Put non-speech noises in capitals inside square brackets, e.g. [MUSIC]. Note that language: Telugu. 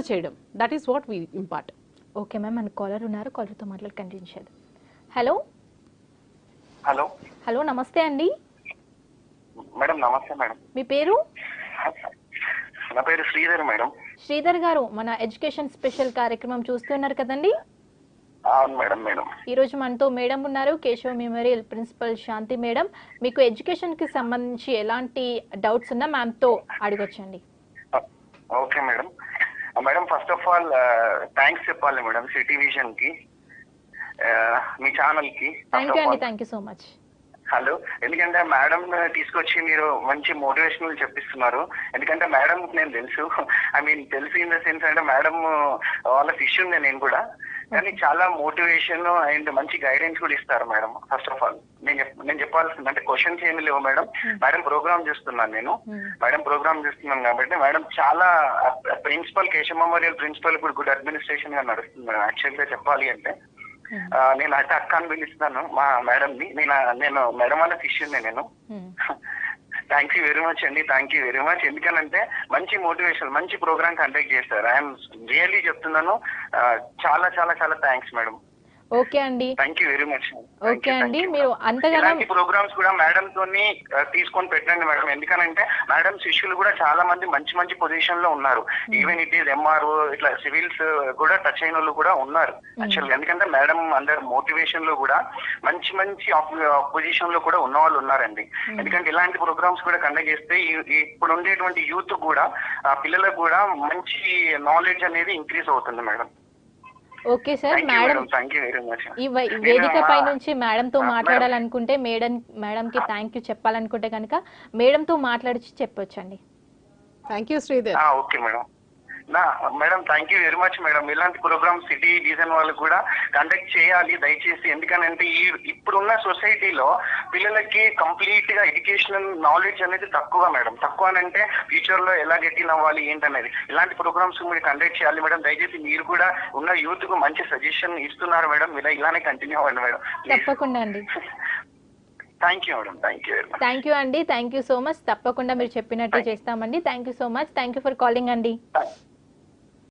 అబ్జర్వ్ చేయడం. That is what we impart okay ma'am మన కాలర్ ఉన్నారు. కాలర్తో మాట్లాడి కంటిన్యూ చేద్దాం. హలో హలో హలో నమస్తే అండి. మేడం నమస్తే మేడం మీ పేరు? నా పేరు శ్రీధర్ మేడం శ్రీధర్ గారు మన ఎడ్యుకేషన్ స్పెషల్ కార్యక్రమం చూస్తున్నారు కదండి? అవును మేడం మేడం ఈరోజు మనతో మేడం ఉన్నారు Keshava memorial principal Shanti madam మీకు ఎడ్యుకేషన్కి సంబంధించి ఎలాంటి డౌట్స్ ఉన్నా మ్యామ్తో అడగొచ్చండి. Okay madam madam first of all thanks చెప్పాలి మేడం సిటీ విజన్కి ఆ, మీ ఛానల్కి థ్యాంక్ యూ అండి thank you so much hello ఎందుకంటే మేడం తీసుకొచ్చి మీరు మంచి మోటివేషనల్ చెప్పిస్తున్నారు. ఎందుకంటే మేడం నేను తెలుసు. [LAUGHS] ఐ మీన్ తెలుసు ఇన్ ద సెన్స్ అంటే మేడం వాళ్ళ శిష్యు ఉంది నేను కూడా. కానీ చాలా మోటివేషన్ అండ్ మంచి గైడెన్స్ కూడా ఇస్తారు మేడం ఫస్ట్ ఆఫ్ ఆల్ చెప్పాల్సింది. అంటే క్వశ్చన్స్ ఏమి లేవు మేడం. మేడం ప్రోగ్రామ్ చేస్తున్నాను నేను. మేడం ప్రోగ్రామ్ చేస్తున్నాను కాబట్టి మేడం చాలా ప్రిన్సిపల్ కేశవ మెమోరియల్ ప్రిన్సిపల్ ఇప్పుడు గుడ్ అడ్మినిస్ట్రేషన్గా నడుస్తుంది మేడం. యాక్చువల్గా చెప్పాలి అంటే ఆ, నేను అయితే అక్క అని పిలుస్తాను మా మేడం ని నేను నేను మేడం వాళ్ళ శిష్యుని నేను. థ్యాంక్ యూ వెరీ మచ్ అండి. థ్యాంక్ యూ వెరీ మచ్ ఎందుకనంటే మంచి మోటివేషన్ మంచి ప్రోగ్రామ్ కండక్ట్ చేస్తారు ఐఎమ్ రియల్లీ చెప్తున్నాను. చాలా చాలా చాలా థ్యాంక్స్ మేడం. ఓకే అండి. Thank you very much okay అండి. మీరు అంతగానం ప్రోగ్రామ్స్ కూడా మేడం తోని తీసుకొని పెట్టండి మేడం ఎందుకనంటే మేడం శిష్యులు కూడా చాలా మంది మంచి మంచి పొజిషన్లో ఉన్నారు. ఈవెన్ ఇట్ ఈస్ ఎంఆర్ఓ ఇట్లా సివిల్స్ కూడా టచ్ అయిన వాళ్ళు కూడా ఉన్నారు. యాక్చువల్గా ఎందుకంటే మేడం అందరు మోటివేషన్లో కూడా మంచి మంచి పొజిషన్లో కూడా ఉన్న వాళ్ళు ఉన్నారండి. ఎందుకంటే ఇలాంటి ప్రోగ్రామ్స్ కూడా కండక్ట్ చేస్తే ఇప్పుడు ఉండేటువంటి యూత్ కూడా పిల్లలకు కూడా మంచి నాలెడ్జ్ అనేది ఇంక్రీజ్ అవుతుంది madam okay sir madam madam thank you very much ఈ వేదిక పై నుంచి మేడంతో మాట్లాడాలనుకుంటే మేడం మేడంకి థ్యాంక్ యూ చెప్పాలనుకుంటే కనుక మేడంతో మాట్లాడి చెప్పొచ్చండి. Thank you Sridhar okay madam నా madam thank you very much madam. ఇలాంటి ప్రోగ్రామ్ సిటీ డిజైన్ వాళ్ళు కూడా కండక్ట్ చేయాలి దయచేసి. ఎందుకనంటే ఈ ఇప్పుడున్న సొసైటీలో పిల్లలకి కంప్లీట్గా ఎడ్యుకేషనల్ నాలెడ్జ్ అనేది తక్కువ మేడం. తక్కువ అని అంటే ఫ్యూచర్లో ఎలా గెటిన్ అవ్వాలి ఏంటనేది. ఇలాంటి ప్రోగ్రామ్స్ మీరు కండక్ట్ చేయాలి మేడం. దయచేసి మీరు కూడా ఉన్న యూత్కు మంచి సజెషన్ ఇస్తున్నారు మేడం. ఇలా ఇలానే కంటిన్యూ అవ్వండి మేడం. తప్పకుండా అండి. Thank you madam. Thank you thank you అండి. థ్యాంక్ యూ సో మచ్ తప్పకుండా మీరు చెప్పినట్టు చేస్తామండి. Thank you so much thank you for calling అండి.